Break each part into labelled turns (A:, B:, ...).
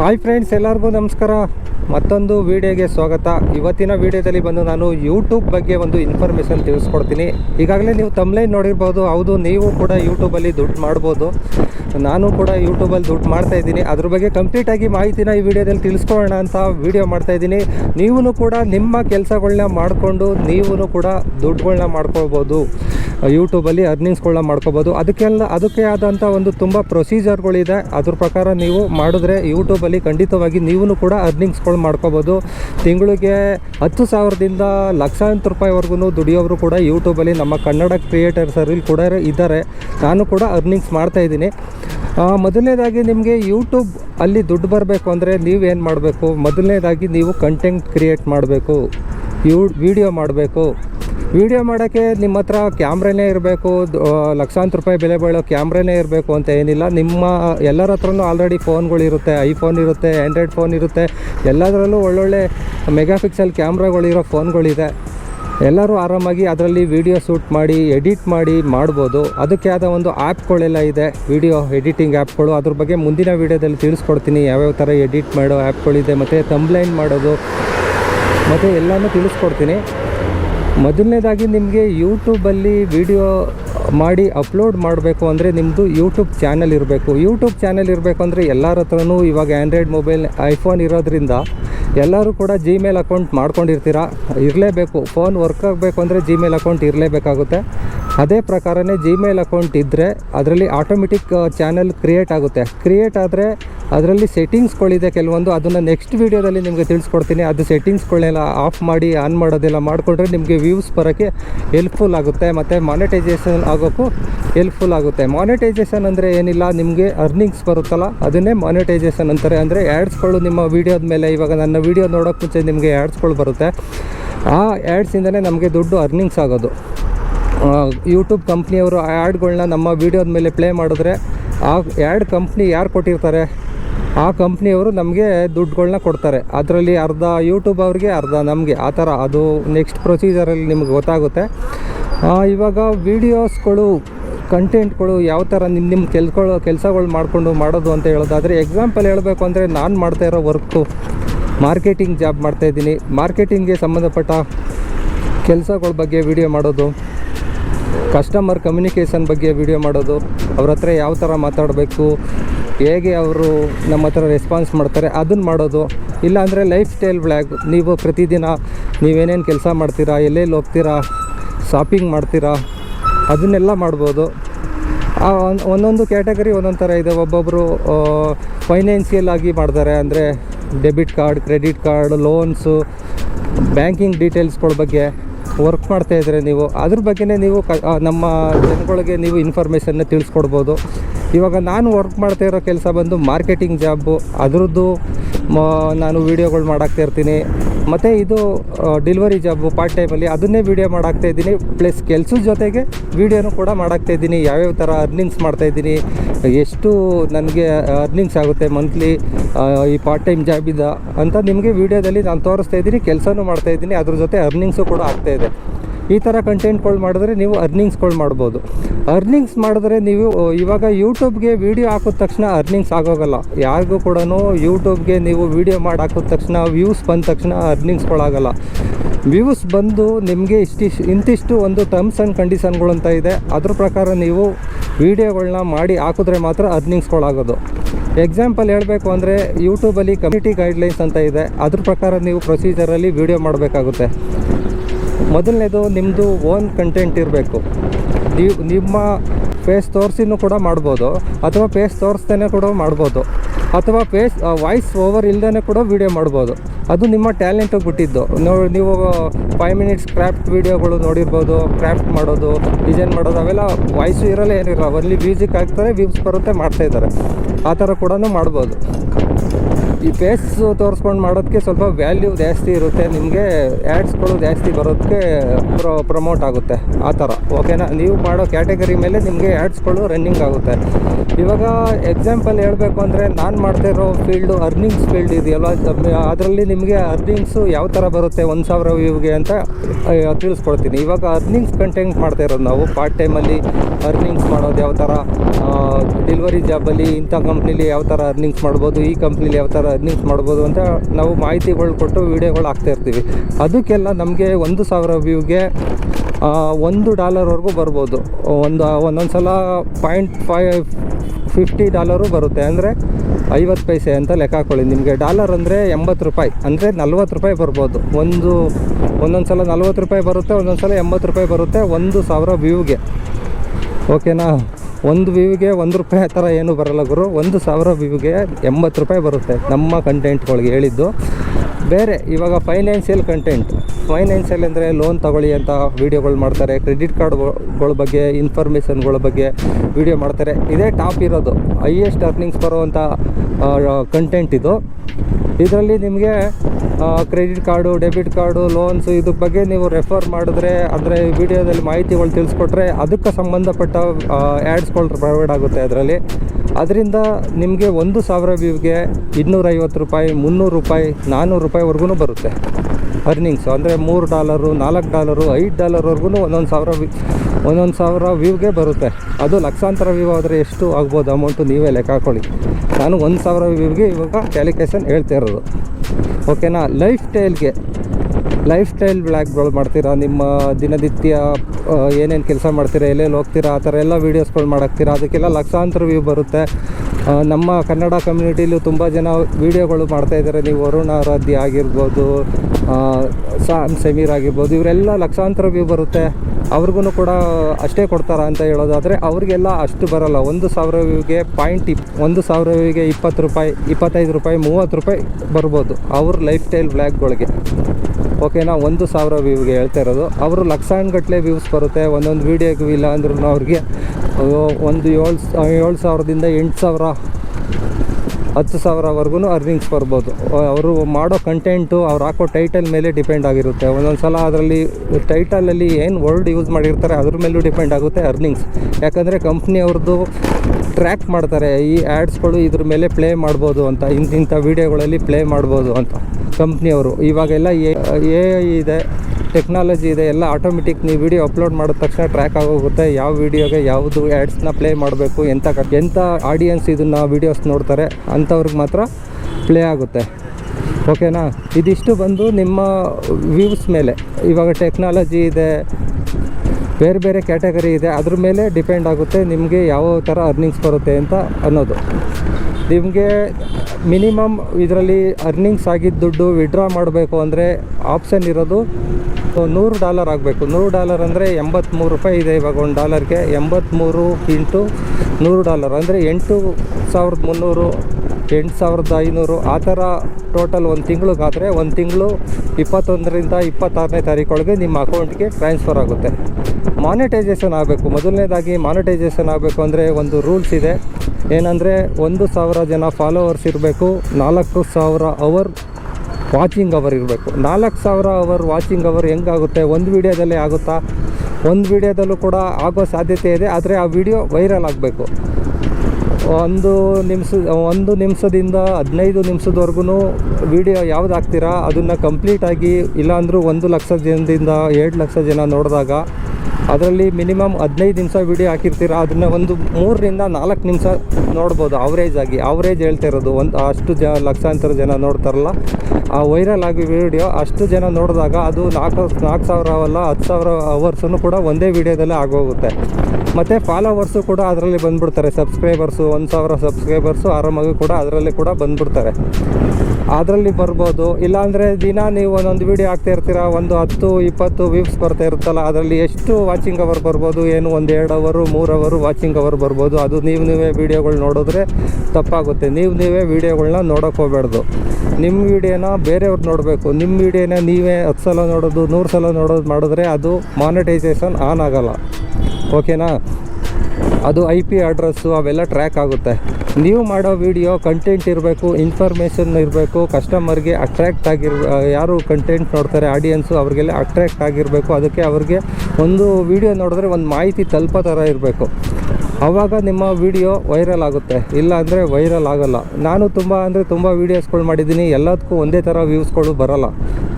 A: Hi friends ಎಲ್ಲರಿಗೂ ನಮಸ್ಕಾರ. ಮತ್ತೊಂದು ವಿಡಿಯೋಗೆ ಸ್ವಾಗತ. ಇವತ್ತಿನ ವಿಡಿಯೋದಲ್ಲಿ ಬಂದು ನಾನು ಯೂಟ್ಯೂಬ್ ಬಗ್ಗೆ ಒಂದು ಇನ್ಫಾರ್ಮೇಷನ್ ತಿಳಿಸ್ಕೊಡ್ತೀನಿ. ಈಗಾಗಲೇ ನೀವು ತಮ್ಲೈನ್ ನೋಡಿರ್ಬೋದು, ಹೌದು, ನೀವು ಕೂಡ ಯೂಟ್ಯೂಬಲ್ಲಿ ದುಡ್ಡು ಮಾಡ್ಬೋದು. ನಾನು ಕೂಡ ಯೂಟ್ಯೂಬಲ್ಲಿ ದುಡ್ಡು ಮಾಡ್ತಾ ಇದ್ದೀನಿ. ಅದ್ರ ಬಗ್ಗೆ ಕಂಪ್ಲೀಟಾಗಿ ಮಾಹಿತಿನ ಈ ವಿಡಿಯೋದಲ್ಲಿ ತಿಳಿಸ್ಕೊಳ್ಳೋಣ ಅಂತ ವಿಡಿಯೋ ಮಾಡ್ತಾ ಇದ್ದೀನಿ. ನೀವು ಕೂಡ ನಿಮ್ಮ ಕೆಲಸಗಳನ್ನ ಮಾಡಿಕೊಂಡು ನೀವು ಕೂಡ ದುಡ್ಡುಗಳನ್ನ ಮಾಡ್ಕೊಳ್ಬೋದು. ಯೂಟ್ಯೂಬಲ್ಲಿ ಅರ್ನಿಂಗ್ಸ್ಗಳನ್ನ ಮಾಡ್ಕೋಬೋದು ಅದಕ್ಕೆಲ್ಲ, ಅದಕ್ಕೆ ಆದಂಥ ಒಂದು ತುಂಬ ಪ್ರೊಸೀಜರ್ಗಳಿದೆ ಅದ್ರ ಪ್ರಕಾರ ನೀವು ಮಾಡಿದ್ರೆ ಯೂಟ್ಯೂಬಲ್ಲಿ ಖಂಡಿತವಾಗಿ ನೀವು ಕೂಡ ಅರ್ನಿಂಗ್ಸ್ಗಳು ಮಾಡ್ಕೋಬೋದು. ತಿಂಗಳಿಗೆ ಹತ್ತು ಸಾವಿರದಿಂದ ಲಕ್ಷಾಂತರ ರೂಪಾಯಿವರೆಗೂ ದುಡಿಯೋರು ಕೂಡ ಯೂಟ್ಯೂಬಲ್ಲಿ ನಮ್ಮ ಕನ್ನಡ ಕ್ರಿಯೇಟರ್ಸಲ್ಲಿ ಕೂಡ ಇದ್ದಾರೆ. ನಾನು ಕೂಡ ಅರ್ನಿಂಗ್ಸ್ ಮಾಡ್ತಾಯಿದ್ದೀನಿ ಮೊದಲನೇದಾಗಿ ನಿಮಗೆ ಯೂಟ್ಯೂಬ್ ಅಲ್ಲಿ ದುಡ್ಡು ಬರಬೇಕು ಅಂದರೆ ನೀವೇನು ಮಾಡಬೇಕು? ಮೊದಲನೇದಾಗಿ ನೀವು ಕಂಟೆಂಟ್ ಕ್ರಿಯೇಟ್ ಮಾಡಬೇಕು. ಯೂ ವಿಡಿಯೋ ಮಾಡಬೇಕು. ವಿಡಿಯೋ ಮಾಡೋಕ್ಕೆ ನಿಮ್ಮ ಹತ್ರ ಕ್ಯಾಮ್ರನೇ ಇರಬೇಕು ಲಕ್ಷಾಂತರ ರೂಪಾಯಿ ಬೆಲೆ ಬಾಳೋ ಕ್ಯಾಮ್ರನೇ ಇರಬೇಕು ಅಂತ ಏನಿಲ್ಲ. ನಿಮ್ಮ ಎಲ್ಲರ ಹತ್ರನೂ ಆಲ್ರೆಡಿ ಫೋನ್ಗಳಿರುತ್ತೆ ಐಫೋನ್ ಇರುತ್ತೆ ಆ್ಯಂಡ್ರಾಯ್ಡ್ ಫೋನ್ ಇರುತ್ತೆ. ಎಲ್ಲದರಲ್ಲೂ ಒಳ್ಳೊಳ್ಳೆ ಮೆಗಾ ಪಿಕ್ಸೆಲ್ ಕ್ಯಾಮ್ರಾಗಳಿರೋ ಫೋನ್ಗಳಿದೆ ಎಲ್ಲರೂ ಆರಾಮಾಗಿ ಅದರಲ್ಲಿ ವಿಡಿಯೋ ಶೂಟ್ ಮಾಡಿ ಎಡಿಟ್ ಮಾಡಿ ಮಾಡ್ಬೋದು. ಅದಕ್ಕೆ ಆದ ಒಂದು ಆ್ಯಪ್ಗಳೆಲ್ಲ ಇದೆ ವಿಡಿಯೋ ಎಡಿಟಿಂಗ್ ಆ್ಯಪ್ಗಳು ಅದ್ರ ಬಗ್ಗೆ ಮುಂದಿನ ವಿಡಿಯೋದಲ್ಲಿ ತಿಳಿಸ್ಕೊಡ್ತೀನಿ. ಯಾವ್ಯಾವ ಥರ ಎಡಿಟ್ ಮಾಡೋ ಆ್ಯಪ್ಗಳಿದೆ ಮತ್ತು ತಂಬ್ಲೈನ್ ಮಾಡೋದು, ಮತ್ತು ಎಲ್ಲನೂ ತಿಳಿಸ್ಕೊಡ್ತೀನಿ. ಮೊದಲನೇದಾಗಿ ನಿಮಗೆ ಯೂಟ್ಯೂಬಲ್ಲಿ ವಿಡಿಯೋ ಮಾಡಿ ಅಪ್ಲೋಡ್ ಮಾಡಬೇಕು ಅಂದರೆ ನಿಮ್ಮದು ಯೂಟ್ಯೂಬ್ ಚಾನಲ್ ಇರಬೇಕು. ಯೂಟ್ಯೂಬ್ ಚಾನಲ್ ಇರಬೇಕು ಅಂದರೆ ಎಲ್ಲರ ಹತ್ರನೂ ಇವಾಗ ಆ್ಯಂಡ್ರಾಯ್ಡ್ ಮೊಬೈಲ್, ಐಫೋನ್ ಇರೋದ್ರಿಂದ ಎಲ್ಲರೂ ಕೂಡ ಜಿಮೇಲ್ ಅಕೌಂಟ್ ಮಾಡ್ಕೊಂಡಿರ್ತೀರ? ಇರಲೇಬೇಕು. ಫೋನ್ ವರ್ಕ್ ಆಗಬೇಕು ಅಂದರೆ ಜಿಮೇಲ್ ಅಕೌಂಟ್ ಇರಲೇಬೇಕಾಗುತ್ತೆ. ಅದೇ ಪ್ರಕಾರನೇ ಜಿಮೇಲ್ ಅಕೌಂಟ್ ಇದ್ದರೆ ಅದರಲ್ಲಿ ಆಟೋಮೆಟಿಕ್ ಚಾನಲ್ ಕ್ರಿಯೇಟ್ ಆಗುತ್ತೆ. ಕ್ರಿಯೇಟ್ ಆದರೆ ಅದರಲ್ಲಿ ಸೆಟ್ಟಿಂಗ್ಸ್ಗಳಿದೆ ಕೆಲವೊಂದು. ಅದನ್ನು ನೆಕ್ಸ್ಟ್ ವೀಡಿಯೋದಲ್ಲಿ ನಿಮಗೆ ತಿಳಿಸ್ಕೊಡ್ತೀನಿ. ಅದು ಸೆಟ್ಟಿಂಗ್ಸ್ಗಳನ್ನೆಲ್ಲ ಆಫ್ ಮಾಡಿ ಆನ್ ಮಾಡೋದೆಲ್ಲ ಮಾಡಿಕೊಂಡ್ರೆ ನಿಮಗೆ ವ್ಯೂಸ್ ಬರೋಕ್ಕೆ ಹೆಲ್ಪ್ಫುಲ್ ಆಗುತ್ತೆ. ಮತ್ತು ಮಾನಿಟೈಸೇಷನ್ ಆಗೋಕ್ಕೂ ಹೆಲ್ಪ್ಫುಲ್ ಆಗುತ್ತೆ. ಮಾನಿಟೈಸೇಷನ್ ಅಂದರೆ ಏನಿಲ್ಲ, ನಿಮಗೆ ಅರ್ನಿಂಗ್ಸ್ ಬರುತ್ತಲ್ಲ, ಅದನ್ನೇ ಮಾನಿಟೈಸೇಷನ್ ಅಂತಾರೆ. ಅಂದರೆ ಆ್ಯಡ್ಸ್ಗಳು ನಿಮ್ಮ ವೀಡಿಯೋದ ಮೇಲೆ ಇವಾಗ ನನ್ನ ವೀಡಿಯೋ ನೋಡೋಕ್ಕೆ ಮುಂಚೆ ನಿಮಗೆ ಆ್ಯಡ್ಸ್ಗಳು ಬರುತ್ತೆ. ಆ ಆ್ಯಡ್ಸಿಂದಲೇ ನಮಗೆ ದುಡ್ಡು ಅರ್ನಿಂಗ್ಸ್ ಆಗೋದು. ಯೂಟ್ಯೂಬ್ ಕಂಪ್ನಿಯವರು ಆ ಆ್ಯಡ್ಗಳನ್ನ ನಮ್ಮ ವೀಡಿಯೋದ ಮೇಲೆ ಪ್ಲೇ ಮಾಡಿದ್ರೆ ಆ ಆ್ಯಡ್ ಕಂಪ್ನಿ ಯಾರು ಕೊಟ್ಟಿರ್ತಾರೆ? ಆ ಕಂಪ್ನಿಯವರು ನಮಗೆ ದುಡ್ಡುಗಳನ್ನ ಕೊಡ್ತಾರೆ. ಅದರಲ್ಲಿ ಅರ್ಧ ಯೂಟ್ಯೂಬ್ ಅವ್ರಿಗೆ, ಅರ್ಧ ನಮಗೆ. ಆ ಥರ ಅದು ನೆಕ್ಸ್ಟ್ ಪ್ರೊಸೀಜರಲ್ಲಿ ನಿಮ್ಗೆ ಗೊತ್ತಾಗುತ್ತೆ. ಇವಾಗ ವೀಡಿಯೋಸ್ಗಳು ಕಂಟೆಂಟ್ಗಳು ಯಾವ ಥರ ನಿಮ್ಮ ನಿಮ್ಮ ಕೆಲ್ಸಗಳು ಕೆಲಸಗಳು ಮಾಡಿಕೊಂಡು ಮಾಡೋದು ಅಂತ ಹೇಳೋದಾದರೆ ಎಕ್ಸಾಂಪಲ್ ಹೇಳಬೇಕು ಅಂದರೆ ನಾನು ಮಾಡ್ತಾ ಇರೋ ವರ್ಕು ಮಾರ್ಕೆಟಿಂಗ್ ಜಾಬ್ ಮಾಡ್ತಾಯಿದ್ದೀನಿ ಮಾರ್ಕೆಟಿಂಗ್ಗೆ ಸಂಬಂಧಪಟ್ಟ ಕೆಲಸಗಳ ಬಗ್ಗೆ ವಿಡಿಯೋ ಮಾಡೋದು ಕಸ್ಟಮರ್ ಕಮ್ಯುನಿಕೇಷನ್ ಬಗ್ಗೆ ವಿಡಿಯೋ ಮಾಡೋದು, ಅವ್ರ ಹತ್ರ ಯಾವ ಥರ ಮಾತಾಡಬೇಕು, ಹೇಗೆ ಅವರು ನಮ್ಮ ಹತ್ರ ರೆಸ್ಪಾನ್ಸ್ ಮಾಡ್ತಾರೆ ಅದನ್ನು ಮಾಡೋದು. ಇಲ್ಲಾಂದರೆ ಲೈಫ್ ಸ್ಟೈಲ್ ಬ್ಲ್ಯಾಗ್ ನೀವು ಪ್ರತಿದಿನ ನೀವೇನೇನು ಕೆಲಸ ಮಾಡ್ತೀರಾ, ಎಲ್ಲೆಲ್ಲಿ ಹೋಗ್ತೀರಾ ಶಾಪಿಂಗ್ ಮಾಡ್ತೀರಾ, ಅದನ್ನೆಲ್ಲ ಮಾಡ್ಬೋದು. ಒಂದೊಂದು ಕ್ಯಾಟಗರಿ ಒಂದೊಂದು ಥರ ಇದೆ. ಒಬ್ಬೊಬ್ಬರು ಫೈನಾನ್ಷಿಯಲ್ ಆಗಿ ಮಾಡ್ತಾರೆ. ಅಂದರೆ debit card, credit card loans banking ಡೀಟೇಲ್ಸ್ಗಳ ಬಗ್ಗೆ ವರ್ಕ್ ಮಾಡ್ತಾ ಇದ್ದರೆ ನೀವು, ಅದ್ರ ಬಗ್ಗೆನೇ ನೀವು ಕ ನಮ್ಮ ಜನಗಳಿಗೆ ನೀವು ಇನ್ಫಾರ್ಮೇಷನ್ನ ತಿಳಿಸ್ಕೊಡ್ಬೋದು. ಇವಾಗ ನಾನು ವರ್ಕ್ ಮಾಡ್ತಾ ಇರೋ ಕೆಲಸ ಬಂದು ಮಾರ್ಕೆಟಿಂಗ್ ಜಾಬು ಅದ್ರದ್ದು ನಾನು ವೀಡಿಯೋಗಳು ಮಾಡಾಕ್ತಾ ಇರ್ತೀನಿ. ಮತ್ತು ಇದು ಡೆಲಿವರಿ ಜಾಬು ಪಾರ್ಟ್ ಟೈಮಲ್ಲಿ ಅದನ್ನೇ ವೀಡಿಯೋ ಮಾಡಾಕ್ತಾ ಇದ್ದೀನಿ. ಪ್ಲಸ್ ಕೆಲಸದ ಜೊತೆಗೆ ವೀಡಿಯೋನು ಕೂಡ ಮಾಡಾಕ್ತಾ ಇದ್ದೀನಿ. ಯಾವ್ಯಾವ ಥರ ಅರ್ನಿಂಗ್ಸ್ ಮಾಡ್ತಾ ಇದ್ದೀನಿ. ಎಷ್ಟು ನನಗೆ ಅರ್ನಿಂಗ್ಸ್ ಆಗುತ್ತೆ ಮಂತ್ಲಿ ಈ ಪಾರ್ಟ್ ಟೈಮ್ ಜಾಬಿದ ಅಂತ ನಿಮಗೆ ವೀಡಿಯೋದಲ್ಲಿ ನಾನು ತೋರಿಸ್ತಾ ಇದ್ದೀನಿ. ಕೆಲಸನೂ ಮಾಡ್ತಾ ಇದ್ದೀನಿ. ಅದ್ರ ಜೊತೆ ಅರ್ನಿಂಗ್ಸು ಕೂಡ ಆಗ್ತಾ ಇದೆ. ಈ ಥರ ಕಂಟೆಂಟ್ಗಳು ಮಾಡಿದ್ರೆ ನೀವು ಅರ್ನಿಂಗ್ಸ್ಗಳು ಮಾಡ್ಬೋದು. ಅರ್ನಿಂಗ್ಸ್ ಮಾಡಿದ್ರೆ ನೀವು ಇವಾಗ ಯೂಟ್ಯೂಬ್ಗೆ ವೀಡಿಯೋ ಹಾಕಿದ ತಕ್ಷಣ ಅರ್ನಿಂಗ್ಸ್ ಆಗೋಗಲ್ಲ. ಯಾರಿಗೂ ಕೂಡ ಯೂಟ್ಯೂಬ್ಗೆ ನೀವು ವೀಡಿಯೋ ಮಾಡಿ ಹಾಕಿದ ತಕ್ಷಣ ವ್ಯೂಸ್ ಬಂದ ತಕ್ಷಣ ಅರ್ನಿಂಗ್ಸ್ಗಳಾಗಲ್ಲ ವ್ಯೂಸ್ ಬಂದು ನಿಮಗೆ ಇಷ್ಟಿಷ್ಟು ಇಂತಿಷ್ಟು ಒಂದು ಟರ್ಮ್ಸ್ ಆ್ಯಂಡ್ ಕಂಡೀಷನ್ಗಳು ಅಂತ ಇದೆ. ಅದ್ರ ಪ್ರಕಾರ ನೀವು ವೀಡಿಯೋಗಳನ್ನ ಮಾಡಿ ಹಾಕಿದ್ರೆ ಮಾತ್ರ ಅರ್ನಿಂಗ್ಸ್ಗಳಾಗೋದು ಎಕ್ಸಾಂಪಲ್ ಹೇಳಬೇಕು ಅಂದರೆ ಯೂಟ್ಯೂಬಲ್ಲಿ ಕಮ್ಯುನಿಟಿ ಗೈಡ್ಲೈನ್ಸ್ ಅಂತ ಇದೆ. ಅದ್ರ ಪ್ರಕಾರ ನೀವು ಪ್ರೊಸೀಜರಲ್ಲಿ ವೀಡಿಯೋ ಮಾಡಬೇಕಾಗುತ್ತೆ. ಮೊದಲನೇದು ನಿಮ್ಮದು ಓನ್ ಕಂಟೆಂಟ್ ಇರಬೇಕು. ನೀವು ನಿಮ್ಮ ಫೇಸ್ ತೋರಿಸಿನೂ ಕೂಡ ಮಾಡ್ಬೋದು, ಅಥವಾ ಫೇಸ್ ತೋರಿಸ್ದೇ ಕೂಡ ಮಾಡ್ಬೋದು, ಅಥವಾ ಫೇಸ್ ವಾಯ್ಸ್ ಓವರ್ ಇಲ್ಲದೇ ಕೂಡ ವೀಡಿಯೋ ಮಾಡ್ಬೋದು. ಅದು ನಿಮ್ಮ ಟ್ಯಾಲೆಂಟಿಗೆ ಬಿಟ್ಟಿದ್ದು ನೀವು ಫೈವ್ ಮಿನಿಟ್ಸ್ ಕ್ರಾಫ್ಟ್ ವೀಡಿಯೋಗಳು ನೋಡಿರ್ಬೋದು ಕ್ರಾಫ್ಟ್ ಮಾಡೋದು ಡಿಸೈನ್ ಮಾಡೋದು, ಅವೆಲ್ಲ ವಾಯ್ಸು ಇರಲ್ಲ ಏನಿರಲ್ಲ ಅಲ್ಲಿ ಮ್ಯೂಸಿಕ್ ಹಾಕ್ತಾರೆ ವ್ಯೂಸ್ ಬರುತ್ತೆ, ಮಾಡ್ತಾ ಇದ್ದಾರೆ. ಆ ಥರ ಕೂಡ ಮಾಡ್ಬೋದು. ಈ ಫೇಸ್ ತೋರಿಸ್ಕೊಂಡು ಮಾಡೋದಕ್ಕೆ ಸ್ವಲ್ಪ ವ್ಯಾಲ್ಯೂ ಜಾಸ್ತಿ ಇರುತ್ತೆ. ನಿಮಗೆ ಆ್ಯಡ್ಸ್ಗಳು ಜಾಸ್ತಿ ಬರೋದಕ್ಕೆ ಪ್ರೊ ಪ್ರಮೋಟ್ ಆಗುತ್ತೆ ಆ ಥರ ಓಕೆನಾ ನೀವು ಮಾಡೋ ಕ್ಯಾಟಗರಿ ಮೇಲೆ ನಿಮಗೆ ಆ್ಯಡ್ಸ್ಗಳು ರನ್ನಿಂಗ್ ಆಗುತ್ತೆ. ಇವಾಗ ಎಕ್ಸಾಂಪಲ್ ಹೇಳಬೇಕು ಅಂದರೆ ನಾನು ಮಾಡ್ತಾ ಇರೋ ಫೀಲ್ಡು ಅರ್ನಿಂಗ್ಸ್ ಫೀಲ್ಡ್ ಇದೆಯಲ್ಲ ಅದರಲ್ಲಿ ನಿಮಗೆ ಅರ್ನಿಂಗ್ಸು ಯಾವ ಥರ ಬರುತ್ತೆ? ಒಂದು ಸಾವಿರ ವ್ಯೂಗೆ ಅಂತ ತಿಳಿಸ್ಕೊಡ್ತೀನಿ. ಇವಾಗ ಅರ್ನಿಂಗ್ಸ್ ಕಂಟೆಂಟ್ ಮಾಡ್ತಾ ಇರೋದು ನಾವು ಪಾರ್ಟ್ ಟೈಮಲ್ಲಿ ಅರ್ನಿಂಗ್ಸ್ ಮಾಡೋದು ಯಾವ ಥರ ಡೆಲಿವರಿ ಜಾಬಲ್ಲಿ ಇಂಥ ಕಂಪ್ನೀಲಿ ಯಾವ ಥರ ಅರ್ನಿಂಗ್ಸ್ ಮಾಡ್ಬೋದು? ಈ ಕಂಪ್ನೀಲಿ ಯಾವ ಥರ ಅರ್ನಿಂಗ್ಸ್ ಮಾಡ್ಬೋದು ಅಂತ ನಾವು ಮಾಹಿತಿಗಳು ಕೊಟ್ಟು ವೀಡಿಯೋಗಳು ಹಾಕ್ತಾ ಇರ್ತೀವಿ. ಅದಕ್ಕೆಲ್ಲ ನಮಗೆ ಒಂದು ಸಾವಿರ ವ್ಯೂಗೆ ಒಂದು ಡಾಲರ್ವರೆಗೂ ಬರ್ಬೋದು. ಒಂದು ಒಂದೊಂದು ಸಲ ಪಾಯಿಂಟ್ ಫೈವ್ ಫಿಫ್ಟಿ ಡಾಲರು ಬರುತ್ತೆ. ಅಂದರೆ ಐವತ್ತು ಪೈಸೆ ಅಂತ ಲೆಕ್ಕ ಹಾಕೊಳ್ಳಿ. ನಿಮಗೆ ಡಾಲರ್ ಅಂದರೆ ಎಂಬತ್ತು ರೂಪಾಯಿ. ಅಂದರೆ ನಲ್ವತ್ತು ರೂಪಾಯಿ ಬರ್ಬೋದು. ಒಂದು ಒಂದೊಂದು ಸಲ ನಲ್ವತ್ತು ರೂಪಾಯಿ ಬರುತ್ತೆ ಒಂದೊಂದು ಸಲ ಎಂಬತ್ತು ರೂಪಾಯಿ ಬರುತ್ತೆ ಒಂದು ಸಾವಿರ ವ್ಯೂಗೆ. ಓಕೆನಾ ಒಂದು ವ್ಯೂಗೆ ಒಂದು ರೂಪಾಯಿ ಆ ಥರ ಏನೂ ಬರಲ್ಲ ಗುರು. ಒಂದು ಸಾವಿರ ವ್ಯೂಗೆ ಎಂಬತ್ತು ರೂಪಾಯಿ ಬರುತ್ತೆ ನಮ್ಮ ಕಂಟೆಂಟ್ಗಳಿಗೆ ಹೇಳಿದ್ದು. ಬೇರೆ, ಇವಾಗ ಫೈನಾನ್ಷಿಯಲ್ ಕಂಟೆಂಟ್ ಫೈನಾನ್ಷಿಯಲ್ ಅಂದರೆ ಲೋನ್ ತಗೊಳ್ಳಿ ಅಂತ ವೀಡಿಯೋಗಳು ಮಾಡ್ತಾರೆ. ಕ್ರೆಡಿಟ್ ಕಾರ್ಡ್ಗಳ ಬಗ್ಗೆ ಇನ್ಫಾರ್ಮೇಷನ್ಗಳ ಬಗ್ಗೆ ವೀಡಿಯೋ ಮಾಡ್ತಾರೆ. ಇದೇ ಟಾಪ್ ಇರೋದು. ಹೈಯೆಸ್ಟ್ ಅರ್ನಿಂಗ್ಸ್ ಬರುವಂಥ ಕಂಟೆಂಟ್ ಇದು. ಇದರಲ್ಲಿ ನಿಮಗೆ credit card debit card loans ಇದ್ರ ಬಗ್ಗೆ ನೀವು ರೆಫರ್ ಮಾಡಿದ್ರೆ, ಅಂದರೆ ವಿಡಿಯೋದಲ್ಲಿ ಮಾಹಿತಿಗಳು ತಿಳಿಸ್ಕೊಟ್ರೆ ಅದಕ್ಕೆ ಸಂಬಂಧಪಟ್ಟ ಆ್ಯಡ್ಸ್ಗಳು ಪ್ರೊವೈಡ್ ಆಗುತ್ತೆ ಅದರಲ್ಲಿ. ಅದರಿಂದ ನಿಮಗೆ ಒಂದು ಸಾವಿರ ವ್ಯೂಗೆ ಇನ್ನೂರೈವತ್ತು ರೂಪಾಯಿ, ಮುನ್ನೂರು ರೂಪಾಯಿ ನಾನ್ನೂರು ರೂಪಾಯಿವರೆಗೂ ಬರುತ್ತೆ. ಅರ್ನಿಂಗ್ಸು ಅಂದರೆ ಮೂರು ಡಾಲರು, ನಾಲ್ಕು ಡಾಲರು, ಐದು ಡಾಲರ್ವರೆಗೂ ಒಂದೊಂದು ಸಾವಿರ ಒಂದೊಂದು ಸಾವಿರ ವ್ಯೂಗೆ ಬರುತ್ತೆ. ಅದು ಲಕ್ಷಾಂತರ ವ್ಯೂ ಆದರೆ ಎಷ್ಟು ಆಗ್ಬೋದು ಅಮೌಂಟು ನೀವೇ ಲೆಕ್ಕ ಹಾಕೊಳ್ಳಿ. ನಾನು ಒಂದು ಸಾವಿರ ವ್ಯೂಗೆ ಇವಾಗ ಕ್ಯಾಲಿಕೇಶನ್ ಹೇಳ್ತಾ ಇರೋದು. ಓಕೆನಾ ಲೈಫ್ ಸ್ಟೈಲ್ಗೆ ಲೈಫ್ ಸ್ಟೈಲ್ ಬ್ಲಾಗ್ಗಳು ಮಾಡ್ತೀರಾ? ನಿಮ್ಮ ದಿನನಿತ್ಯ ಏನೇನು ಕೆಲಸ ಮಾಡ್ತೀರಾ? ಎಲ್ಲೆಲ್ಲಿ ಹೋಗ್ತೀರಾ? ಆ ಥರ ಎಲ್ಲ ವೀಡಿಯೋಸ್ಗಳು ಮಾಡಾಕ್ತೀರಾ? ಅದಕ್ಕೆಲ್ಲ ಲಕ್ಷಾಂತರ ವ್ಯೂ ಬರುತ್ತೆ. ನಮ್ಮ ಕನ್ನಡ ಕಮ್ಯುನಿಟಿಲೂ ತುಂಬ ಜನ ವೀಡಿಯೋಗಳು ಮಾಡ್ತಾಯಿದ್ದಾರೆ ನೀವು ವರುಣ್ ಆರಾಧ್ಯ ಆಗಿರ್ಬೋದು ಸಾಮ್ ಸಮೀರ್ ಆಗಿರ್ಬೋದು, ಇವರೆಲ್ಲ ಲಕ್ಷಾಂತರ ವ್ಯೂ ಬರುತ್ತೆ. ಅವ್ರಿಗೂ ಕೂಡ ಅಷ್ಟೇ ಕೊಡ್ತಾರ ಅಂತ ಹೇಳೋದಾದರೆ, ಅವ್ರಿಗೆಲ್ಲ ಅಷ್ಟು ಬರೋಲ್ಲ. ಒಂದು ಸಾವಿರ ವ್ಯೂಗೆ ಪಾಯಿಂಟ್ ಇಪ್, ಒಂದು ಸಾವಿರ ವ್ಯೂಗೆ ಇಪ್ಪತ್ತು ರೂಪಾಯಿ, ಇಪ್ಪತ್ತೈದು ರೂಪಾಯಿ, ಮೂವತ್ತು ರೂಪಾಯಿ ಬರ್ಬೋದು ಅವ್ರ ಲೈಫ್ ಸ್ಟೈಲ್ ಬ್ಲ್ಯಾಗ್ಗಳಿಗೆ ಓಕೆನಾ ಒಂದು ಸಾವಿರ ವ್ಯೂಗೆ ಹೇಳ್ತಾ ಇರೋದು. ಅವರು ಲಕ್ಷಾನುಗಟ್ಟಲೆ ವ್ಯೂಸ್ ಬರುತ್ತೆ. ಒಂದೊಂದು ವೀಡಿಯೋಗೂ ಇಲ್ಲ ಅಂದ್ರೂ ಅವ್ರಿಗೆ ಒಂದು ಏಳು ಏಳು ಸಾವಿರದಿಂದ ಎಂಟು ಸಾವಿರ, ಹತ್ತು ಸಾವಿರವರೆಗೂ ಅರ್ನಿಂಗ್ಸ್ ಬರ್ಬೋದು. ಅವರು ಮಾಡೋ ಕಂಟೆಂಟು ಅವ್ರು ಹಾಕೋ ಟೈಟಲ್ ಮೇಲೆ ಡಿಪೆಂಡ್ ಆಗಿರುತ್ತೆ. ಒಂದೊಂದು ಸಲ ಅದರಲ್ಲಿ ಟೈಟಲಲ್ಲಿ ಏನು ವರ್ಡ್ ಯೂಸ್ ಮಾಡಿರ್ತಾರೆ, ಅದ್ರ ಮೇಲೂ ಡಿಪೆಂಡ್ ಆಗುತ್ತೆ ಅರ್ನಿಂಗ್ಸ್ ಯಾಕಂದರೆ ಕಂಪ್ನಿ ಅವ್ರದ್ದು ಟ್ರ್ಯಾಕ್ ಮಾಡ್ತಾರೆ, ಈ ಆ್ಯಡ್ಸ್ಗಳು ಇದ್ರ ಮೇಲೆ ಪ್ಲೇ ಮಾಡ್ಬೋದು ಅಂತ ಇಂತಿಂಥ ವೀಡಿಯೋಗಳಲ್ಲಿ ಪ್ಲೇ ಮಾಡ್ಬೋದು ಅಂತ. ಕಂಪ್ನಿಯವರು. ಇವಾಗೆಲ್ಲ ಎ ಇದೆ, ಟೆಕ್ನಾಲಜಿ ಇದೆ, ಎಲ್ಲ ಆಟೋಮೆಟಿಕ್ ನೀವು ವಿಡಿಯೋ ಅಪ್ಲೋಡ್ ಮಾಡಿದ ತಕ್ಷಣ ಟ್ರ್ಯಾಕ್ ಆಗೋಗುತ್ತೆ. ಯಾವ ವಿಡಿಯೋಗೆ ಯಾವುದು ಆ್ಯಡ್ಸ್ನ ಪ್ಲೇ ಮಾಡಬೇಕು ಎಂಥ ಎಂಥ ಆಡಿಯನ್ಸ್ ಇದನ್ನು ವೀಡಿಯೋಸ್ ನೋಡ್ತಾರೆ, ಅಂಥವ್ರಿಗೆ ಮಾತ್ರ ಪ್ಲೇ ಆಗುತ್ತೆ. ಓಕೆನಾ ಇದಿಷ್ಟು ಬಂದು ನಿಮ್ಮ ವ್ಯೂಸ್ ಮೇಲೆ. ಇವಾಗ ಟೆಕ್ನಾಲಜಿ ಇದೆ, ಬೇರೆ ಬೇರೆ ಕ್ಯಾಟಗರಿ ಇದೆ, ಅದ್ರ ಮೇಲೆ ಡಿಪೆಂಡ್ ಆಗುತ್ತೆ ನಿಮಗೆ ಯಾವ ಥರ ಅರ್ನಿಂಗ್ಸ್ ಬರುತ್ತೆ ಅಂತ ಅನ್ನೋದು. ನಿಮಗೆ ಮಿನಿಮಮ್ ಇದರಲ್ಲಿ ಅರ್ನಿಂಗ್ಸ್ ಆಗಿದ್ದ ದುಡ್ಡು ವಿಡ್ರಾ ಮಾಡಬೇಕು ಅಂದರೆ ಆಪ್ಷನ್ ಇರೋದು ನೂರು ಡಾಲರ್ ಆಗಬೇಕು. ನೂರು ಡಾಲರ್ ಅಂದರೆ ಎಂಬತ್ತ್ಮೂರು ರೂಪಾಯಿ ಇದೆ ಇವಾಗ ಒಂದು ಡಾಲರ್ಗೆ ಎಂಬತ್ತ್ಮೂರು ಇಂಟು ನೂರು ಡಾಲರ್ ಅಂದರೆ ಎಂಟು ಸಾವಿರದ ಮುನ್ನೂರು, ಎಂಟು ಸಾವಿರದ ಐನೂರು ಆ ಥರ ಟೋಟಲ್ ಒಂದು ತಿಂಗಳಿಗಾದರೆ ಒಂದು ತಿಂಗಳು ಇಪ್ಪತ್ತೊಂದರಿಂದ ಇಪ್ಪತ್ತಾರನೇ ತಾರೀಕೊಳಗೆ ನಿಮ್ಮ ಅಕೌಂಟ್ಗೆ ಟ್ರಾನ್ಸ್ಫರ್ ಆಗುತ್ತೆ. ಮಾನಿಟೈಸೇಷನ್ ಆಗಬೇಕು. ಮೊದಲನೇದಾಗಿ ಮಾನಿಟೈಸೇಷನ್ ಆಗಬೇಕು ಅಂದರೆ ಒಂದು ರೂಲ್ಸ್ ಇದೆ. ಏನಂದರೆ ಒಂದು ಸಾವಿರ ಜನ ಫಾಲೋವರ್ಸ್ ಇರಬೇಕು, ನಾಲ್ಕು ಸಾವಿರ ಅವರ್ ವಾಚಿಂಗ್ ಅವರ್ ಇರಬೇಕು. ನಾಲ್ಕು ಸಾವಿರ ಅವರ್ ವಾಚಿಂಗ್ ಅವರ್ ಹೆಂಗಾಗುತ್ತೆ? ಒಂದು ವೀಡಿಯೋದಲ್ಲೇ ಆಗುತ್ತಾ? ಒಂದು ವೀಡಿಯೋದಲ್ಲೂ ಕೂಡ ಆಗೋ ಸಾಧ್ಯತೆ ಇದೆ, ಆದರೆ ಆ ವಿಡಿಯೋ ವೈರಲ್ ಆಗಬೇಕು. ಒಂದು ನಿಮಿಷ ಒಂದು ನಿಮಿಷದಿಂದ ಹದಿನೈದು ನಿಮಿಷದವರೆಗೂ ವಿಡಿಯೋ ಯಾವ್ದು ಹಾಕ್ತೀರಾ ಅದನ್ನು ಕಂಪ್ಲೀಟಾಗಿ ಇಲ್ಲಾಂದರೂ ಒಂದು ಲಕ್ಷ ಜನದಿಂದ ಎರಡು ಲಕ್ಷ ಜನ ನೋಡಿದಾಗ ಅದರಲ್ಲಿ ಮಿನಿಮಮ್ ಹದಿನೈದು ನಿಮಿಷ ವಿಡಿಯೋ ಹಾಕಿರ್ತೀರ? ಅದನ್ನು ಒಂದು ಮೂರರಿಂದ ನಾಲ್ಕು ನಿಮಿಷ ನೋಡ್ಬೋದು ಅವರೇಜ್ ಆಗಿ. ಅವರೇಜ್ ಹೇಳ್ತಾ ಇರೋದು ಒಂದು ಅಷ್ಟು ಜ ಲಕ್ಷಾಂತರ ಜನ ನೋಡ್ತಾರಲ್ಲ? ಆ ವೈರಲ್ ಆಗಿ ವಿಡಿಯೋ ಅಷ್ಟು ಜನ ನೋಡಿದಾಗ ಅದು ನಾಲ್ಕು ನಾಲ್ಕು ಸಾವಿರ ಅವಲ್ಲ ಹತ್ತು ಸಾವಿರ ಅವರ್ಸನ್ನು ಕೂಡ ಒಂದೇ ವಿಡಿಯೋದಲ್ಲೇ ಆಗೋಗುತ್ತೆ. ಮತ್ತು ಫಾಲೋವರ್ಸು ಕೂಡ ಅದರಲ್ಲಿ ಬಂದ್ಬಿಡ್ತಾರೆ. ಸಬ್ಸ್ಕ್ರೈಬರ್ಸು ಒಂದು ಸಾವಿರ ಸಬ್ಸ್ಕ್ರೈಬರ್ಸು ಆರಾಮಾಗಿ ಕೂಡ ಅದರಲ್ಲಿ ಕೂಡ ಬಂದ್ಬಿಡ್ತಾರೆ. ಅದರಲ್ಲಿ ಬರ್ಬೋದು. ಇಲ್ಲಾಂದರೆ ದಿನ ನೀವು ಒಂದೊಂದು ವೀಡಿಯೋ ಹಾಕ್ತಾ ಇರ್ತೀರ, ಒಂದು ಹತ್ತು, ಇಪ್ಪತ್ತು ವ್ಯೂಸ್ ಬರ್ತಾ ಇರುತ್ತಲ್ಲ, ಅದರಲ್ಲಿ ಎಷ್ಟು ವಾಚಿಂಗ್ ಅವರ್ ಬರ್ಬೋದು, ಏನು, ಒಂದು ಎರಡು ಅವರು ಮೂರು ಅವರು ವಾಚಿಂಗ್ ಅವರ್ ಬರ್ಬೋದು, ಅದು ನೀವು ನೀವೇ ವೀಡಿಯೋಗಳು ನೋಡಿದ್ರೆ ತಪ್ಪಾಗುತ್ತೆ. ನೀವು ನೀವೇ ವೀಡಿಯೋಗಳನ್ನ ನೋಡೋಕೆ ಹೋಗಬಾರ್ದು ನಿಮ್ಮ ವೀಡಿಯೋನ ಬೇರೆಯವ್ರು ನೋಡಬೇಕು. ನಿಮ್ಮ ವೀಡಿಯೋನ ನೀವೇ ಹತ್ತು ಸಲ ನೋಡೋದು, ನೂರು ಸಲ ನೋಡೋದು ಮಾಡಿದ್ರೆ ಅದು ಮಾನಿಟೈಸೇಷನ್ ಆನ್ ಆಗೋಲ್ಲ. ಓಕೆನಾ ಅದು ಐ ಪಿ ಅಡ್ರೆಸ್ಸು ಅವೆಲ್ಲ ಟ್ರ್ಯಾಕ್ ಆಗುತ್ತೆ. ನೀವು ಮಾಡೋ ವಿಡಿಯೋ ಕಂಟೆಂಟ್ ಇರಬೇಕು ಇನ್ಫಾರ್ಮೇಷನ್ ಇರಬೇಕು ಕಸ್ಟಮರ್ಗೆ ಅಟ್ರ್ಯಾಕ್ಟ್ ಆಗಿರ್ ಯಾರು ಕಂಟೆಂಟ್ ನೋಡ್ತಾರೆ ಆಡಿಯನ್ಸು ಅವ್ರಿಗೆಲ್ಲ ಅಟ್ರ್ಯಾಕ್ಟ್ ಆಗಿರಬೇಕು. ಅದಕ್ಕೆ ಅವ್ರಿಗೆ ಒಂದು ವಿಡಿಯೋ ನೋಡಿದ್ರೆ ಒಂದು ಮಾಹಿತಿ ತಲುಪೋ ಥರ ಇರಬೇಕು. ಆವಾಗ ನಿಮ್ಮ ವಿಡಿಯೋ ವೈರಲ್ ಆಗುತ್ತೆ. ಇಲ್ಲ ಅಂದರೆ ವೈರಲ್ ಆಗೋಲ್ಲ. ನಾನು ತುಂಬ ಅಂದರೆ ತುಂಬ ವೀಡಿಯೋಸ್ಗಳು ಮಾಡಿದ್ದೀನಿ. ಎಲ್ಲದಕ್ಕೂ ಒಂದೇ ಥರ ವ್ಯೂಸ್ಗಳು ಬರೋಲ್ಲ.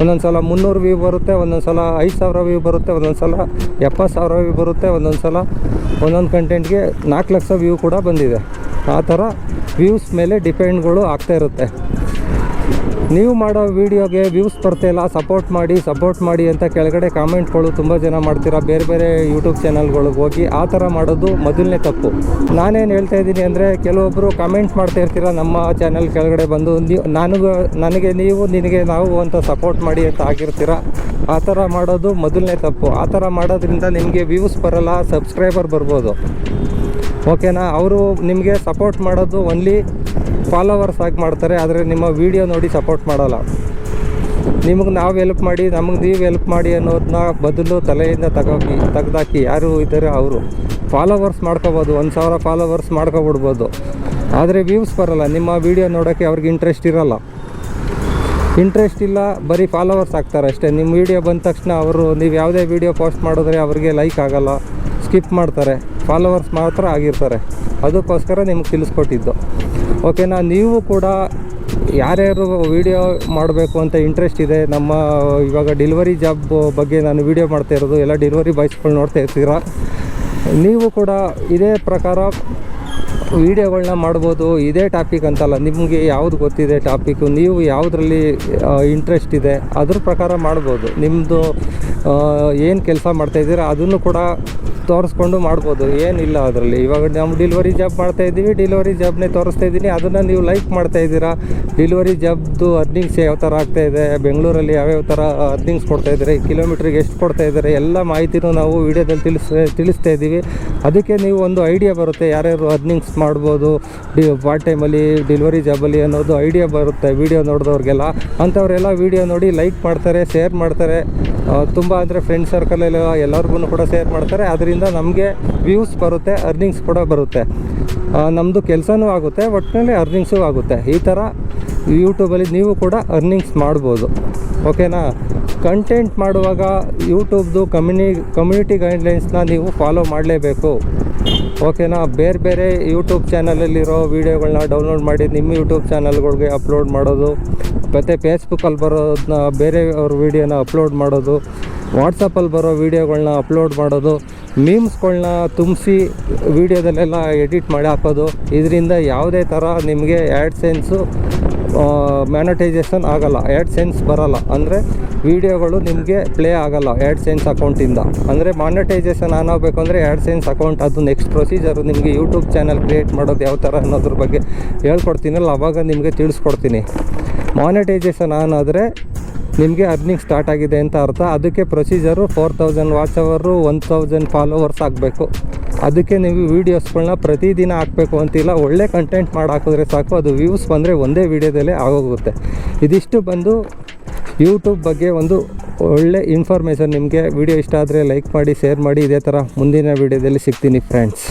A: ಒಂದೊಂದು ಸಲ ಮುನ್ನೂರು ವ್ಯೂ ಬರುತ್ತೆ ಒಂದೊಂದು ಸಲ ಐದು ಸಾವಿರ ವ್ಯೂ ಬರುತ್ತೆ ಒಂದೊಂದು ಸಲ ಎಪ್ಪತ್ತು ಸಾವಿರ ವ್ಯೂ ಬರುತ್ತೆ ಒಂದೊಂದು ಸಲ ಒಂದೊಂದು ಕಂಟೆಂಟ್ಗೆ ನಾಲ್ಕು ಲಕ್ಷ ವ್ಯೂ ಕೂಡ ಬಂದಿದೆ. ಆ ಥರ ವ್ಯೂಸ್ ಮೇಲೆ ಡಿಪೆಂಡ್ಗಳು ಆಗ್ತಾ ಇರುತ್ತೆ. ನೀವು ಮಾಡೋ ವೀಡಿಯೋಗೆ ವ್ಯೂಸ್ ಬರ್ತಾಯಿಲ್ಲ ಸಪೋರ್ಟ್ ಮಾಡಿ ಸಪೋರ್ಟ್ ಮಾಡಿ ಅಂತ ಕೆಳಗಡೆ ಕಾಮೆಂಟ್ಗಳು ತುಂಬ ಜನ ಮಾಡ್ತೀರಾ. ಬೇರೆ ಬೇರೆ ಯೂಟ್ಯೂಬ್ ಚಾನಲ್ಗಳಿಗೆ ಹೋಗಿ ಆ ಥರ ಮಾಡೋದು ಮೊದಲನೇ ತಪ್ಪು. ನಾನೇನು ಹೇಳ್ತಾ ಇದ್ದೀನಿ ಅಂದರೆ ಕೆಲವೊಬ್ಬರು ಕಮೆಂಟ್ ಮಾಡ್ತಾ ಇರ್ತೀರ ನಮ್ಮ ಚಾನಲ್ ಕೆಳಗಡೆ ಬಂದು ನೀವು ನನಗೆ ನನಗೆ ನೀವು, ನಿನಗೆ ನಾವು ಅಂತ ಸಪೋರ್ಟ್ ಮಾಡಿ ಅಂತ ಆಗಿರ್ತೀರ. ಆ ಥರ ಮಾಡೋದು ಮೊದಲನೇ ತಪ್ಪು. ಆ ಥರ ಮಾಡೋದ್ರಿಂದ ನಿಮಗೆ ವ್ಯೂಸ್ ಬರಲ್ಲ ಸಬ್ಸ್ಕ್ರೈಬರ್ ಬರ್ಬೋದು. ಓಕೆನಾ ಅವರು ನಿಮಗೆ ಸಪೋರ್ಟ್ ಮಾಡೋದು ಓನ್ಲಿ ಫಾಲೋವರ್ಸ್ ಆಗಿ ಮಾಡ್ತಾರೆ, ಆದರೆ ನಿಮ್ಮ ವೀಡಿಯೋ ನೋಡಿ ಸಪೋರ್ಟ್ ಮಾಡೋಲ್ಲ. ನಿಮಗೆ ನಾವು ಹೆಲ್ಪ್ ಮಾಡಿ, ನಮಗೆ ನೀವು ಹೆಲ್ಪ್ ಮಾಡಿ ಅನ್ನೋದನ್ನ ಬದಲು ತಲೆಯಿಂದ ತಗೋಕಿ, ತೆಗ್ದಾಕಿ, ಯಾರು ಇದ್ದಾರೆ ಅವರು. ಫಾಲೋವರ್ಸ್ ಮಾಡ್ಕೋಬೋದು, ಒಂದು ಸಾವಿರ ಫಾಲೋವರ್ಸ್ ಮಾಡ್ಕೊಬಿಡ್ಬೋದು. ಆದರೆ ವ್ಯೂಸ್ ಬರೋಲ್ಲ, ನಿಮ್ಮ ವೀಡಿಯೋ ನೋಡೋಕ್ಕೆ ಅವ್ರಿಗೆ ಇಂಟ್ರೆಸ್ಟ್ ಇರೋಲ್ಲ. ಇಂಟ್ರೆಸ್ಟ್ ಇಲ್ಲ, ಬರೀ ಫಾಲೋವರ್ಸ್ ಆಗ್ತಾರೆ ಅಷ್ಟೇ. ನಿಮ್ಮ ವೀಡಿಯೋ ಬಂದ ತಕ್ಷಣ ಅವರು, ನೀವು ಯಾವುದೇ ವೀಡಿಯೋ ಪೋಸ್ಟ್ ಮಾಡಿದ್ರೆ ಅವರಿಗೆ ಲೈಕ್ ಆಗೋಲ್ಲ ಸ್ಕಿಪ್ ಮಾಡ್ತಾರೆ. ಫಾಲೋವರ್ಸ್ ಮಾತ್ರ ಆಗಿರ್ತಾರೆ. ಅದಕ್ಕೋಸ್ಕರ ನಿಮ್ಗೆ ತಿಳಿಸ್ಕೊಟ್ಟಿದ್ದು ಓಕೆನಾ, ನೀವು ಕೂಡ ಯಾರ್ಯಾರು ವೀಡಿಯೋ ಮಾಡಬೇಕು ಅಂತ ಇಂಟ್ರೆಸ್ಟ್ ಇದೆ, ನಮ್ಮ ಇವಾಗ ಡೆಲಿವರಿ ಜಾಬ್ ಬಗ್ಗೆ ನಾನು ವೀಡಿಯೋ ಮಾಡ್ತಾ ಇರೋದು, ಎಲ್ಲ ಡೆಲಿವರಿ ಬಾಯ್ಸ್ಗಳು ನೋಡ್ತಾ ಇರ್ತೀರ? ನೀವು ಕೂಡ ಇದೇ ಪ್ರಕಾರ ವೀಡಿಯೋಗಳನ್ನ ಮಾಡ್ಬೋದು, ಇದೇ ಟಾಪಿಕ್ ಅಂತಲ್ಲ, ನಿಮಗೆ ಯಾವ್ದು ಗೊತ್ತಿದೆ ಟಾಪಿಕ್ಕು ನೀವು ಯಾವುದರಲ್ಲಿ ಇಂಟ್ರೆಸ್ಟ್ ಇದೆ? ಅದ್ರ ಪ್ರಕಾರ ಮಾಡ್ಬೋದು. ನಿಮ್ಮದು ಏನು ಕೆಲಸ ಮಾಡ್ತಾಯಿದ್ದೀರಾ ಅದನ್ನು ಕೂಡ ತೋರಿಸ್ಕೊಂಡು ಮಾಡ್ಬೋದು. ಏನಿಲ್ಲ ಅದರಲ್ಲಿ. ಇವಾಗ ನಾವು ಡಿಲಿವರಿ ಜಾಬ್ ಮಾಡ್ತಾ ಇದ್ದೀವಿ ಡಿಲಿವರಿ ಜಾಬ್ನೇ ತೋರಿಸ್ತಾ ಇದ್ದೀನಿ. ಅದನ್ನು ನೀವು ಲೈಕ್ ಮಾಡ್ತಾ ಇದ್ದೀರಾ? ಡಿಲಿವರಿ ಜಾಬ್ದು ಅರ್ನಿಂಗ್ಸ್ ಯಾವ ಥರ ಇದೆ? ಬೆಂಗಳೂರಲ್ಲಿ ಯಾವ್ಯಾವ ಥರ ಅರ್ನಿಂಗ್ಸ್ ಕೊಡ್ತಾ ಇದ್ದಾರೆ? ಕಿಲೋಮೀಟ್ರಿಗೆ ಎಷ್ಟು ಕೊಡ್ತಾ ಇದ್ದಾರೆ? ಎಲ್ಲ ಮಾಹಿತಿನೂ ನಾವು ವೀಡಿಯೋದಲ್ಲಿ ತಿಳಿಸ್, ತಿಳಿಸ್ತಾ ಇದ್ದೀವಿ. ಅದಕ್ಕೆ ನೀವು ಒಂದು ಐಡಿಯಾ ಬರುತ್ತೆ, ಯಾರ್ಯಾರು ಅರ್ನಿಂಗ್ಸ್ ಮಾಡ್ಬೋದು, ಡಿ ಪಾರ್ಟ್ ಟೈಮಲ್ಲಿ ಡೆಲಿವರಿ ಜಾಬಲ್ಲಿ ಅನ್ನೋದು ಐಡಿಯಾ ಬರುತ್ತೆ ವೀಡಿಯೋ ನೋಡಿದವ್ರಿಗೆಲ್ಲ. ಅಂಥವರೆಲ್ಲ ವೀಡಿಯೋ ನೋಡಿ ಲೈಕ್ ಮಾಡ್ತಾರೆ ಶೇರ್ ಮಾಡ್ತಾರೆ. ತುಂಬ ಅಂದರೆ ಫ್ರೆಂಡ್ ಸರ್ಕಲಲ್ಲಿ ಎಲ್ಲರಿಗೂ ಕೂಡ ಶೇರ್ ಮಾಡ್ತಾರೆ. ಅದರಿಂದ ನಮಗೆ ವ್ಯೂಸ್ ಬರುತ್ತೆ ಅರ್ನಿಂಗ್ಸ್ ಕೂಡ ಬರುತ್ತೆ. ನಮ್ಮದು ಕೆಲಸನೂ ಆಗುತ್ತೆ ಒಟ್ಟಿನಲ್ಲಿ ಅರ್ನಿಂಗ್ಸೂ ಆಗುತ್ತೆ. ಈ ಥರ ಯೂಟ್ಯೂಬಲ್ಲಿ ನೀವು ಕೂಡ ಅರ್ನಿಂಗ್ಸ್ ಮಾಡ್ಬೋದು. ಓಕೆನಾ ಕಂಟೆಂಟ್ ಮಾಡುವಾಗ ಯೂಟ್ಯೂಬ್ದು ಕಮ್ಯುನಿ ಕಮ್ಯುನಿಟಿ ಗೈಡ್ಲೈನ್ಸ್ನ ನೀವು ಫಾಲೋ ಮಾಡಲೇಬೇಕು. ಓಕೆನಾ ಬೇರೆ ಬೇರೆ ಯೂಟ್ಯೂಬ್ ಚಾನಲಲ್ಲಿರೋ ವೀಡಿಯೋಗಳನ್ನ ಡೌನ್ಲೋಡ್ ಮಾಡಿ ನಿಮ್ಮ ಯೂಟ್ಯೂಬ್ ಚಾನಲ್ಗಳಿಗೆ ಅಪ್ಲೋಡ್ ಮಾಡೋದು, ಮತ್ತು ಫೇಸ್ಬುಕ್ಕಲ್ಲಿ ಬರೋದನ್ನ ಬೇರೆಯವ್ರ ವೀಡಿಯೋನ ಅಪ್ಲೋಡ್ ಮಾಡೋದು ವಾಟ್ಸಪ್ಪಲ್ಲಿ ಬರೋ ವೀಡಿಯೋಗಳನ್ನ ಅಪ್ಲೋಡ್ ಮಾಡೋದು ಮೀಮ್ಸ್ಗಳನ್ನ ತುಂಬಿಸಿ ವೀಡಿಯೋದಲ್ಲೆಲ್ಲ ಎಡಿಟ್ ಮಾಡಿ ಹಾಕೋದು, ಇದರಿಂದ ಯಾವುದೇ ಥರ ನಿಮಗೆ ಆ್ಯಡ್ ಸೆನ್ಸು ಮ್ಯಾನಟೈಸೇಷನ್ ಆಗಲ್ಲ ಆ್ಯಡ್ ಸೆನ್ಸ್ ಬರಲ್ಲ. ಅಂದರೆ ವೀಡಿಯೋಗಳು ನಿಮಗೆ ಪ್ಲೇ ಆಗಲ್ಲ ಆ್ಯಡ್ ಸೆನ್ಸ್ ಅಕೌಂಟಿಂದ ಅಂದರೆ ಮಾನಿಟೈಸೇಷನ್ ಆನ್ ಆಗಬೇಕು ಅಂದರೆ ಆ್ಯಡ್ ಸೆನ್ಸ್ ಅಕೌಂಟ್ ಅದು ನೆಕ್ಸ್ಟ್ ಪ್ರೊಸೀಜರು ನಿಮಗೆ ಯೂಟ್ಯೂಬ್ ಚಾನಲ್ ಕ್ರಿಯೇಟ್ ಮಾಡೋದು ಯಾವ ಥರ ಅನ್ನೋದ್ರ ಬಗ್ಗೆ ಹೇಳ್ಕೊಡ್ತೀನಲ್ಲ, ಅವಾಗ ನಿಮಗೆ ತಿಳಿಸ್ಕೊಡ್ತೀನಿ. ಮಾನಿಟೈಸೇಷನ್ ಆನ್ ಆದರೆ ನಿಮಗೆ ಅರ್ನಿಂಗ್ ಸ್ಟಾರ್ಟ್ ಆಗಿದೆ ಅಂತ ಅರ್ಥ. ಅದಕ್ಕೆ ಪ್ರೊಸೀಜರು ಫೋರ್ ತೌಸಂಡ್ ವಾಚ್ ಅವರು ಒನ್ ತೌಸಂಡ್ ಫಾಲೋವರ್ಸ್ ಆಗಬೇಕು. ಅದಕ್ಕೆ ನೀವು ವೀಡಿಯೋಸ್ಗಳನ್ನ ಪ್ರತಿದಿನ ಹಾಕಬೇಕು ಅಂತಿಲ್ಲ, ಒಳ್ಳೆ ಕಂಟೆಂಟ್ ಮಾಡಿ ಹಾಕಿದ್ರೆ ಸಾಕು, ಅದು ವ್ಯೂಸ್ ಬಂದರೆ ಒಂದೇ ವೀಡಿಯೋದಲ್ಲೇ ಆಗೋಗುತ್ತೆ. ಇದಿಷ್ಟು ಬಂದು ಯೂಟ್ಯೂಬ್ ಬಗ್ಗೆ ಒಂದು ಒಳ್ಳೆ ಇನ್ಫಾರ್ಮೇಷನ್ ನಿಮಗೆ. ವಿಡಿಯೋ ಇಷ್ಟ ಆದರೆ ಲೈಕ್ ಮಾಡಿ ಶೇರ್ ಮಾಡಿ, ಇದೇ ಥರ ಮುಂದಿನ ವೀಡಿಯೋದಲ್ಲಿ ಸಿಗ್ತೀನಿ ಫ್ರೆಂಡ್ಸ್